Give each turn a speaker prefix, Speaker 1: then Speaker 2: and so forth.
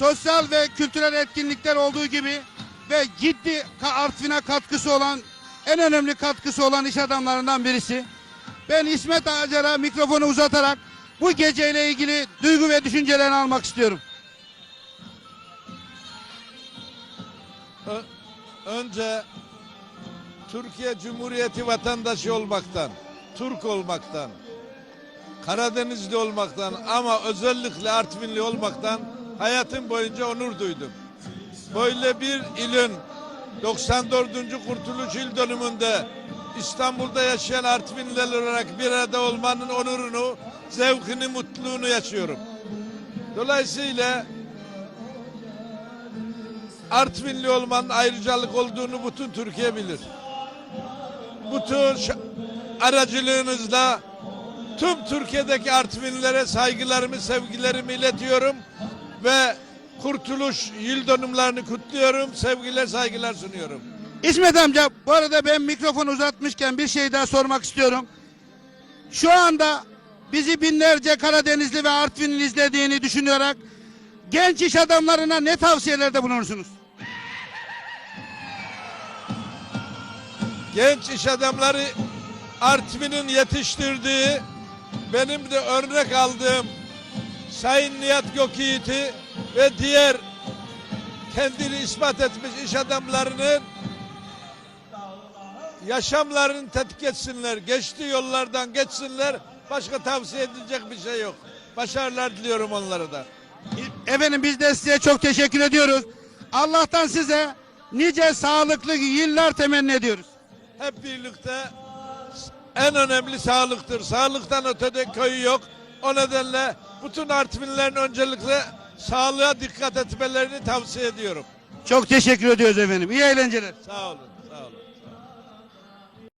Speaker 1: sosyal ve kültürel etkinlikler olduğu gibi ve ciddi Artvin'e katkısı olan en önemli katkısı olan iş adamlarından birisi. Ben İsmet Acar'a mikrofonu uzatarak bu geceyle ilgili duygu ve düşüncelerini almak istiyorum.
Speaker 2: Önce Türkiye Cumhuriyeti vatandaşı olmaktan, Türk olmaktan, Karadenizli olmaktan ama özellikle Artvinli olmaktan hayatım boyunca onur duydum. Böyle bir ilin 94. Kurtuluş Yıl Dönümünde İstanbul'da yaşayan Artvinliler olarak bir arada olmanın onurunu, zevkini, mutluluğunu yaşıyorum. Dolayısıyla Artvinli olmanın ayrıcalık olduğunu bütün Türkiye bilir. Bütün ş- aracılığınızla tüm Türkiye'deki Artvinlilere saygılarımı, sevgilerimi iletiyorum ve Kurtuluş yıl dönümlerini kutluyorum. Sevgiler, saygılar sunuyorum.
Speaker 1: İsmet amca bu arada ben mikrofonu uzatmışken bir şey daha sormak istiyorum. Şu anda bizi binlerce Karadenizli ve Artvinli izlediğini düşünerek genç iş adamlarına ne tavsiyelerde bulunursunuz?
Speaker 2: Genç iş adamları Artvin'in yetiştirdiği, benim de örnek aldığım Sayın Nihat Gökyiğit'i ve diğer kendini ispat etmiş iş adamlarının yaşamlarını tetkik etsinler. Geçtiği yollardan geçsinler. Başka tavsiye edilecek bir şey yok. Başarılar diliyorum onlara da.
Speaker 1: Efendim biz de size çok teşekkür ediyoruz. Allah'tan size nice sağlıklı yıllar temenni ediyoruz.
Speaker 2: Hep birlikte en önemli sağlıktır. Sağlıktan ötede köyü yok. O nedenle bütün Artvinlilerin öncelikle sağlığa dikkat etmelerini tavsiye ediyorum.
Speaker 1: Çok teşekkür ediyoruz efendim. İyi eğlenceler.
Speaker 2: Sağ olun, sağ olun.